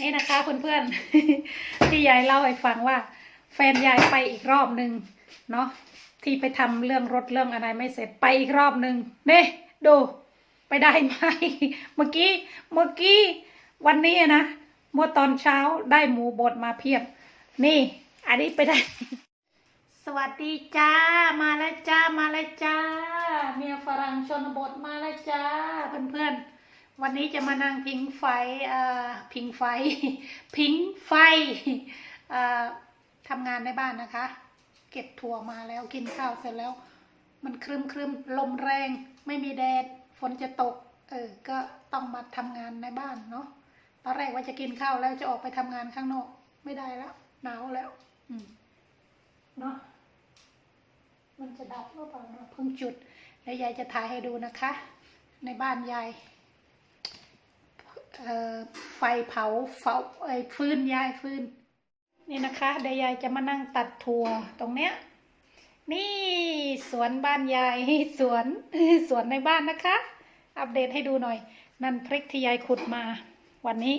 นี่นะคะเพื่อนๆที่ยายเล่าให้ฟังว่า แฟนยายไปอีกรอบหนึ่งเนาะที่ไปทำเรื่องรถเรื่องอะไรไม่เสร็จไปอีกรอบหนึ่งเนี่ดูไปได้ไหมเมื่อกี้เมื่อกี้วันนี้นะเมื่อตอนเช้าได้หมูบดมาเพียบ นี่ อันนี้ไปได้ สวัสดีจ้ามาแล้วจ้ามาแล้วจ้า เมียฝรั่งชนบทมาแล้วจ้าเพื่อนๆ วันนี้จะมานั่งพิงไฟพิงไฟ พิงไฟทำงานในบ้านนะคะ เก็บถั่วมาแล้วกินข้าวเสร็จแล้ว มันครึมครึมลมแรง ไม่มีแดด ฝนจะตก เออ ก็ต้องมาทำงานในบ้านเนาะ ตอนแรกว่าจะกินข้าวแล้วจะออกไปทำงานข้างนอก ไม่ได้แล้ว หนาวแล้ว อืม เนาะ มันจะดับหรือเปล่าเนาะเพิ่งจุด แล้วยายจะถ่ายให้ดูนะคะ ในบ้านยาย ไฟเผาเผาไอ้ฟืนยายฟืนนี่นะคะเดี๋ยวยายจะมานั่งตัดถั่วตรงเนี้ย นี่สวนบ้านยายสวนสวนในบ้านนะคะ อัปเดตให้ดูหน่อย นั่นพริกที่ยายขุดมา วันนี้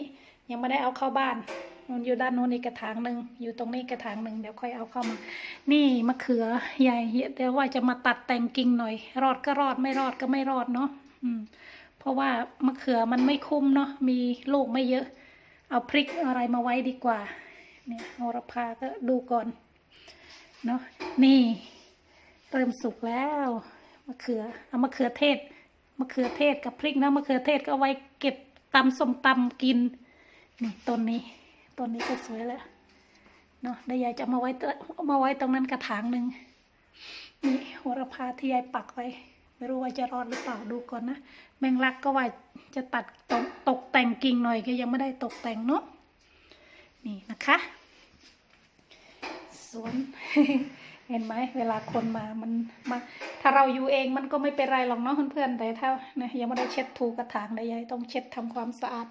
ยังไม่ได้เอาเข้าบ้านมันอยู่ด้านโน้นอีกกระถางหนึ่งอยู่ตรงนี้กระถางหนึ่งเดี๋ยวค่อยเอาเข้ามา นี่มะเขือใหญ่เดี๋ยวว่าจะมาตัดแต่งกิ่งหน่อย รอดก็รอดไม่รอดก็ไม่รอดเนาะอืม เพราะว่ามะเขือมันไม่คุ้มเนาะมีลูกไม่เยอะ เอาพริกอะไรมาไว้ดีกว่าเนี่ยโหระพาก็ดูก่อนเนาะนี่ เริ่มสุกแล้วมะเขือเอามะเขือเทศมะเขือเทศกับพริกนะมะเขือเทศก็เอาไว้เก็บตำส้มตำกินนี่ต้นนี้ต้นนี้ก็สวยแล้วเนาะเดี๋ยวยายจะมาไว้มาไว้ตรงนั้นกระถางหนึ่งนี่โหระพาที่ยายปักไว้ ไม่รู้ว่าจะรอดหรือเปล่าดูก่อนนะแมงลักก็ว่าจะตัดตกตกแต่งกิ่งหน่อยก็ยังไม่ได้ตกแต่งเนาะนี่นะคะสวนเห็นไหมเวลาคนมามันมาถ้าเราอยู่เองมันก็ไม่เป็นไรหรอกเนาะเพื่อนๆแต่ถ้านะยังไม่ได้เช็ดถูกระถางเลยยายต้องเช็ดทำความสะอาด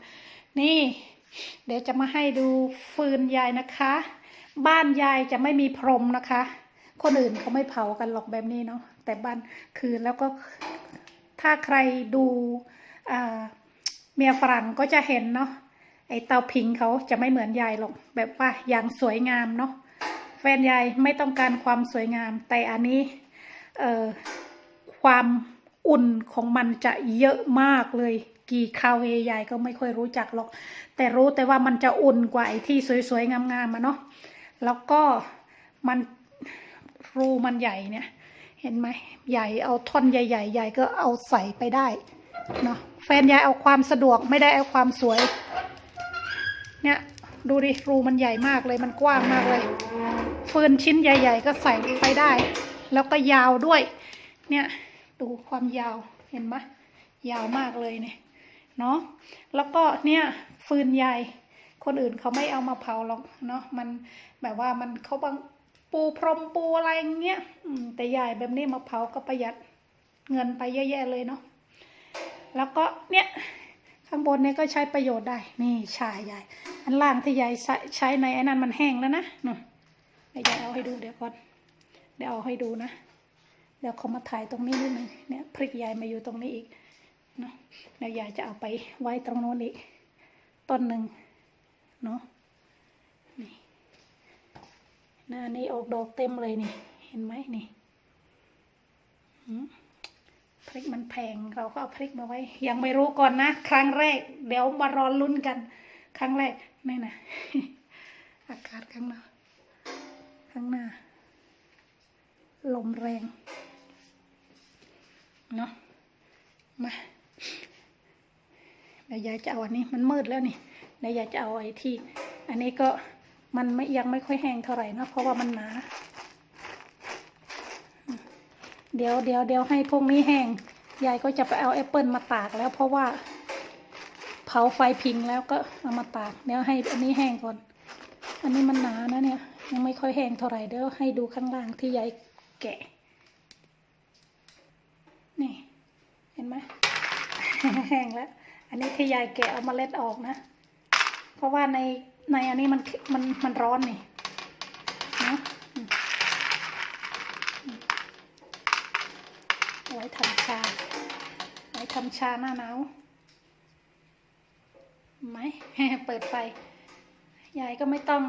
นี่ เดี๋ยวจะมาให้ดูฟืนยายนะคะ บ้านยายจะไม่มีพรมนะคะ คนอื่นเขาไม่เผากันหรอกแบบนี้เนาะ แต่บ้านคือแล้วก็ถ้าใครดูเมียฝรั่งก็จะเห็นเนาะไอเตาผิงเขาจะไม่เหมือนยายหรอกแบบว่าอย่างสวยงามเนาะแฟนยายไม่ต้องการความสวยงาม แต่อันนี้เออความอุ่นของมันจะเยอะมากเลย กี่คาเวยายก็ไม่ค่อยรู้จักหรอก แต่รู้แต่ว่ามันจะอุ่นกว่าไอ้ที่สวยๆงามๆมาเนาะแล้วก็มันรูมันใหญ่เนี่ย เห็นไหมใหญ่เอาท่อนใหญ่ๆใหญ่ก็เอาใส่ไปได้เนาะแฟนยายเอาความสะดวกไม่ได้เอาความสวย เนี่ยดูดิรูมันใหญ่มากเลยมันกว้างมากเลยฟืนชิ้นใหญ่ ๆ ก็ใส่ไปได้ แล้วก็ยาวด้วย เนี่ยดูความยาวเห็นไหมยาวมากเลยเนี่ยเนาะแล้วก็เนี่ยฟืนใหญ่คนอื่นเขาไม่เอามาเผาหรอกเนาะมันแบบว่ามันเขาบาง ปูพรมปูอะไรอย่างเงี้ยแต่ใหญ่แบบนี้มาเผาก็ประหยัดเงินไปเยอะแยะเลยเนาะแล้วก็เนี่ยข้างบนเนี่ยก็ใช้ประโยชน์ได้ นี่ชายใหญ่ อันล่างที่ยายใช้ใช้ในไอ้นั้นมันแห้งแล้วนะนู่นเดี๋ยวยายเอาให้ดูเดี๋ยวก่อนเดี๋ยวเอาให้ดูนะ เดี๋ยวเขามาถ่ายตรงนี้นิดนึงเนี่ยพริกยายมาอยู่ตรงนี้อีกเนาะเดี๋ยวยายจะเอาไปไว้ตรงโน้นอีกต้นหนึ่งเนาะนี่ห น้านี้ออกดอกเต็มเลยนี่ เห็นไหมนี่พริกมันแพงเราก็เอาพริกมาไว้ ยังไม่รู้ก่อนนะ ครั้งแรก เดี๋ยวมารอลุ้นกัน ครั้งแรกนี่นะอากาศข้างหน้าข้างหน้า ลมแรงเนาะมาเดี๋ยวยายจะเอาอันนี้มันมืดแล้วนี่เดี๋ยวยายจะเอาไอ้ที่ อันนี้ก็ มันไม่ยังไม่ค่อยแห้งเท่าไหร่นะเพราะว่ามันหนา เดี๋ยวเดี๋ยวเดี๋ยวให้พวกนี้แห้ง ยายก็จะไปเอาแอปเปิลมาตากแล้วเพราะว่า เผาไฟพิงแล้วก็เอามาตาก เดี๋ยวให้อันนี้แห้งก่อน อันนี้มันหนานะเนี่ย ยังไม่ค่อยแห้งเท่าไหร่เดี๋ยวให้ดูข้างล่างที่ยายแกะ นี่เห็นไหมแห้งแล้ว อันนี้ที่ยายแกะเอามาเล็ดออกนะ เพราะว่าใน ในอันนี้มันมันมันร้อนนี่เนาะไว้ทำชาเอาไว้ทำชาหน้าหนาวไหมเปิดไฟ ยายก็ไม่ต้อง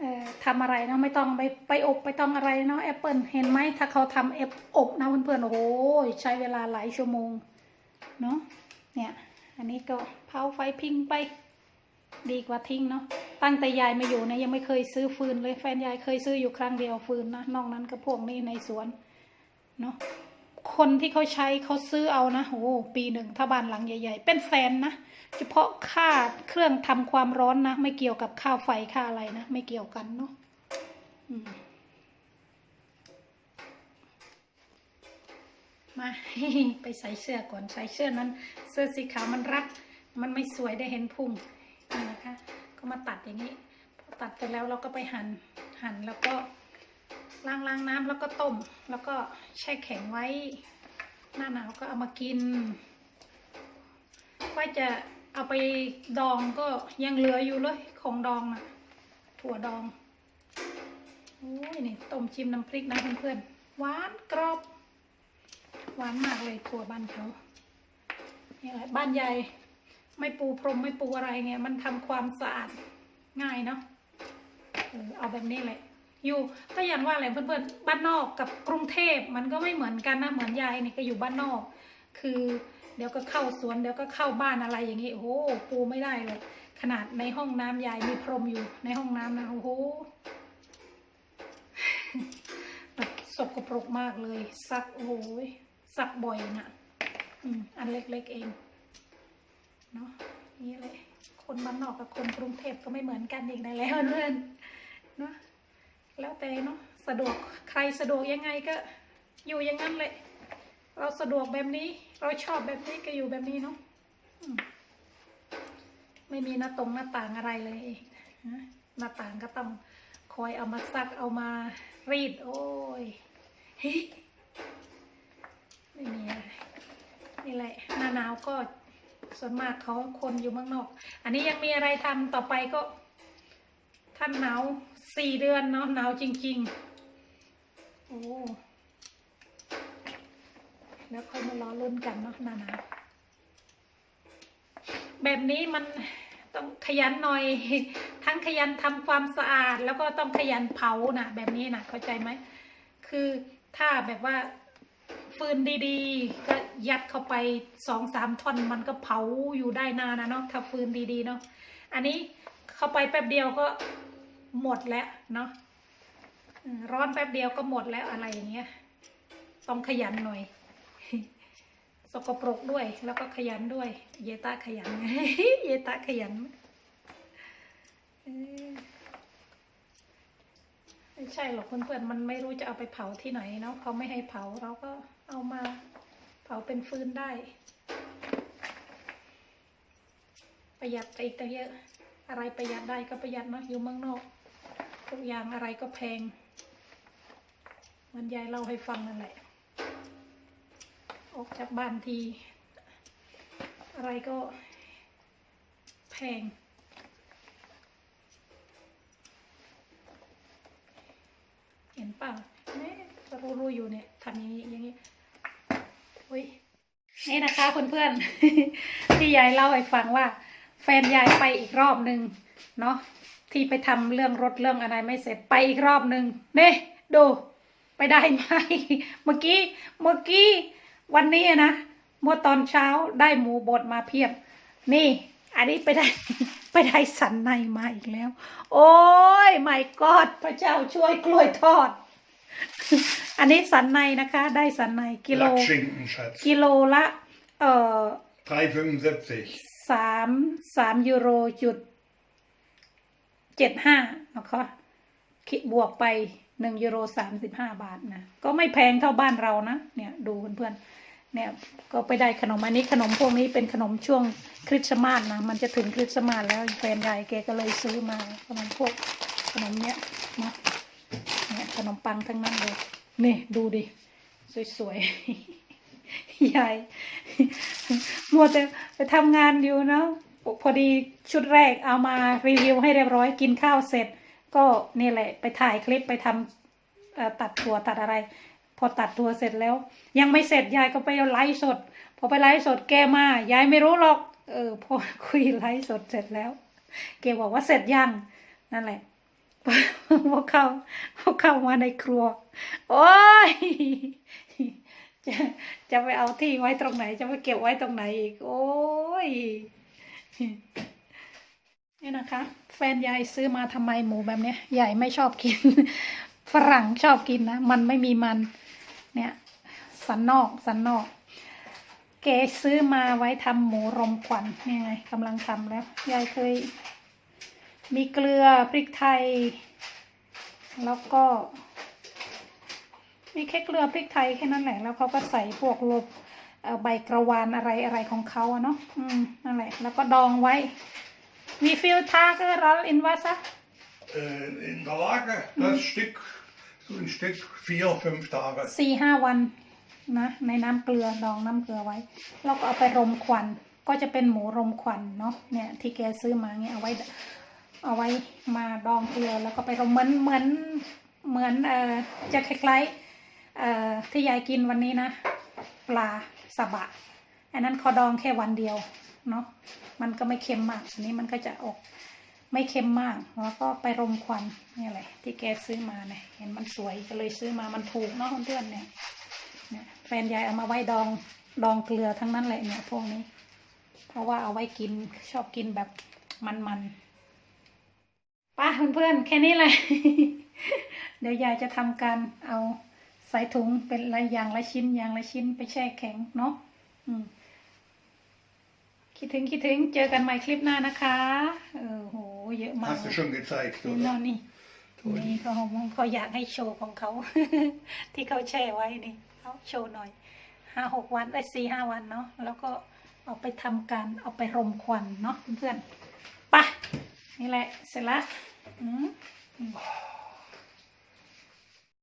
ออทำอะไรเนาะไม่ต้องไปไปอบไปต้องอะไรเนาะแอปเปิลเห็นไหมถ้าเขาทำเอฟอบนะเพื่อนๆโอ้โหใช้เวลาหลายชั่วโมงเนาะเนี่ย อันนี้ก็เผาไฟพิงไป ดีกว่าทิ้งเนาะตั้งแต่ยายมาอยู่เนี่ยยังไม่เคยซื้อฟืนเลยแฟนยายเคยซื้ออยู่ครั้งเดียวฟืนนะนอกนั้นก็พวกนี้ในสวนเนาะคนที่เขาใช้เขาซื้อเอานะโอ้ปีหนึ่งถ้าบ้านหลังใหญ่ ๆ เป็นแสนนะเฉพาะค่าเครื่องทำความร้อนนะไม่เกี่ยวกับค่าไฟค่าอะไรนะไม่เกี่ยวกันเนาะมมาไปใส่เสื้อก่อนใส่เสื้อนั้น เสื้อสีขาวมันรัด มันไม่สวยได้เห็นพุง นี่นะคะ ก็มาตัดอย่างนี้ ตัดไปแล้วเราก็ไปหั่นหั่นแล้วก็ล้างล้างน้ำแล้วก็ต้ม แล้วก็แช่แข็งไว้ หน้าหนาวก็เอามากิน ว่าจะเอาไปดองก็ยังเหลืออยู่เลยของดองนะถั่วดองโอ้ยนี่ต้มจิ้มน้ำพริกนะเพื่อนๆหวานกรอบหวานมากเลยถั่วบ้านเขานี่แหละบ้านใหญ่ ไม่ปูพรมไม่ปูอะไรเนี่ยมันทำความสะอาดง่ายเนาะเอาแบบนี้แหละ อยู่ก็อย่างว่าแหละเพื่อนๆบ้านนอกกับกรุงเทพมันก็ไม่เหมือนกันนะเหมือนยายนี่ก็อยู่บ้านนอก คือ เดี๋ยวก็เข้าสวนเดี๋ยวก็เข้าบ้านอะไรอย่างนี้โอ้โหปูไม่ได้เลย ขนาดในห้องน้ำยายมีพรมอยู่ในห้องน้ำนะโอ้โหแบบสกปรกมากเลย ซักโอ้โหซักบ่อยนะอืมอันเล็กๆเอง เนาะนี่เลยคนบ้านนอกกับคนกรุงเทพก็ไม่เหมือนกันอีกได้แล้วเพื่อนเนาะแล้วแต่เนาะสะดวกใครสะดวกยังไงก็อยู่อย่างนั้นเลยเราสะดวกแบบนี้ เราชอบแบบนี้ก็อยู่แบบนี้เนาะไม่มีหน้าตรงหน้าต่างอะไรเลยหน้าต่างก็ต้องคอยเอามาซักเอามารีด โอ้ยไม่มีอะไรนี่แหละหน้าหนาวก็ ส่วนมากเขาคนอยู่เมืองนอก อันนี้ยังมีอะไรทำต่อไปก็ท่านหนาวสี่เดือนเนาะหนาวจริง ๆ โอ้แล้วค่อยมารอลุ้นกันเนาะนานาแบบนี้มันต้องขยันหน่อย ทั้งขยันทำความสะอาด แล้วก็ต้องขยันเผานะแบบนี้นะเข้าใจไหมคือถ้าแบบว่า ฟืนดีๆ ก็ยัดเข้าไปสองสามท่อนมันก็เผาอยู่ได้นานนะเนาะถ้าฟืนดีๆเนาะอันนี้เข้าไปแป๊บเดียวก็หมดแล้วเนาะร้อนแป๊บเดียวก็หมดแล้วอะไรอย่างเงี้ยต้องขยันหน่อย สกปรกด้วยแล้วก็ขยันด้วย เยตาขยันเยตาขยันไม่ใช่หรอกเพื่อนๆมันไม่รู้จะเอาไปเผาที่ไหนเนาะเขาไม่ให้เผาเราก็ เอามาเผาเป็นฟืนได้ ประหยัดไปอีกแตั้งเยอะ อะไรประหยัดได้ก็ประหยัดเนาะอยู่เมืองนอกทุกอย่างอะไรก็แพงเหมันยายเล่าให้ฟังนั่นแหละ ออกจากบ้านที อะไรก็แพงเห็นเปล่าเนี่ยรู้ๆอยู่เนี่ยทำอย่างนี้อย่างนี้ อุ้ยนี่นะคะเพื่อนๆ ที่ยายเล่าให้ฟังว่า แฟนยายไปอีกรอบหนึ่งเนาะที่ไปทำเรื่องรถเรื่องอะไรไม่เสร็จไปอีกรอบหนึ่งเน่ดูไปได้ไหมเมื่อกี้เมื่อกี้วันนี้อะนะเมื่อตอนเช้าได้หมูบดมาเพียบ นี่ อันนี้ไปได้ไปได้สันในมาอีกแล้ว โอ้ยไม่กอดพระเจ้าช่วยกล้วยทอด อันนี้สันในนะคะ ได้สันในกิโล Lackschinken, Schatz. กิโลละเอ่อ 3,75. สามสามยูโรจุดเจ็ดห้านะคะคิดบวกไปหนึ่งยูโรสามสิบห้าบาทนะ ก็ไม่แพงเท่าบ้านเรานะ เนี่ยดูเพื่อนๆ เนี่ยก็ไปได้ขนมอันนี้ขนมพวกนี้เป็นขนมช่วงคริสต์มาสนะ มันจะถึงคริสต์มาสแล้วแฟนยายแกก็เลยซื้อมาขนมพวกขนมเนี้ยนะเนี่ย ขนมปังทั้งนั้นเลยนี่ดูดิ สวยๆ ยายมัวแต่ไปทำงานอยู่เนาะพอดีชุดแรกเอามารีวิวให้เรียบร้อยกินข้าวเสร็จ ก็นี่แหละ ไปถ่ายคลิปไปทำตัดตัวตัดอะไร พอตัดตัวเสร็จแล้ว ยังไม่เสร็จยายก็ไปไลฟ์สด พอไปไลฟ์สดแกมายายไม่รู้หรอก เออพอคุยไลฟ์สดเสร็จแล้วเกบอกว่าเสร็จยังนั่นแหละ พอเข้าพอเข้ามาในครัว โอ้ยจะจะไปเอาที่ไว้ตรงไหน จะไปเก็บไว้ตรงไหนอีก โอ้ยนี่นะคะ แฟนยายซื้อมาทำไมหมูแบบเนี้ยยายไม่ชอบกิน ฝรั่งชอบกินนะ มันไม่มีมัน เนี่ย สันนอกสันนอก เกซื้อมาไว้ทำหมูรมควันนี่ไงกำลังทำแล้วยายเคย มีเกลือพริกไทย แล้วก็ มีแค่เกลือพริกไทยแค่นั้นแหละ แล้วเขาก็ใส่พวกลบเอ่อใบกระวานอะไรอะไรของเขาอะเนาะอืมนั่นแหละ แล้วก็ดองไว้ มีฟิลทาเกอร์รอลอินวาซะ Äh, in der Lage, das Stück, so ein Stück, vier, fünf Tage. สี่ห้าวันนะ ในน้ำเกลือดองน้ำเกลือไว้ แล้วก็เอาไปรมควัน ก็จะเป็นหมูรมควันเนาะเนี่ยที่แกซื้อมาเนี่ยเอาไว้ เอาไว้มาดองเกลือแล้วก็ไปรมเหมือนเหมือนเหมือนเอ่อจะคล้ายๆเอ่อที่ยายกินวันนี้นะ ปลาสบะ อันนั้นขาดองแค่วันเดียวเนาะมันก็ไม่เค็มมากอันนี้มันก็จะออกไม่เค็มมากแล้วก็ไปรมควันนี่แหละที่แกซื้อมาเนี่ยเห็นมันสวยก็เลยซื้อมามันถูกเนาะเพื่อนเนี่ยแฟนยายเอามาไว้ดองดองเกลือทั้งนั้นแหละเนี่ยพวกนี้ เพราะว่าเอาไว้กินชอบกินแบบมันๆ ป้าเพื่อนๆแค่นี้เลยเดี๋ยวยายจะทำการเอาใส่ถุงเป็นละอย่างละชิ้นอย่างละชิ้นไปแช่แข็งเนาะอืมคิดถึงคิดถึงเจอกันใหม่คลิปหน้านะคะเออโหเยอะมาก Hast du schon gezeigt, นี่ oder? นอนนี่นี่เขาเขาอยากให้โชว์ของเขา ที่เขาแช่ไว้นี่เขาโชว์หน่อยห้าหกวันได้สี่ห้าวันเนาะแล้วก็เอาไปทำการเอาไปรมควันเนาะเพื่อนๆไปะนี่แหละเสร็จละ 嗯？嗯。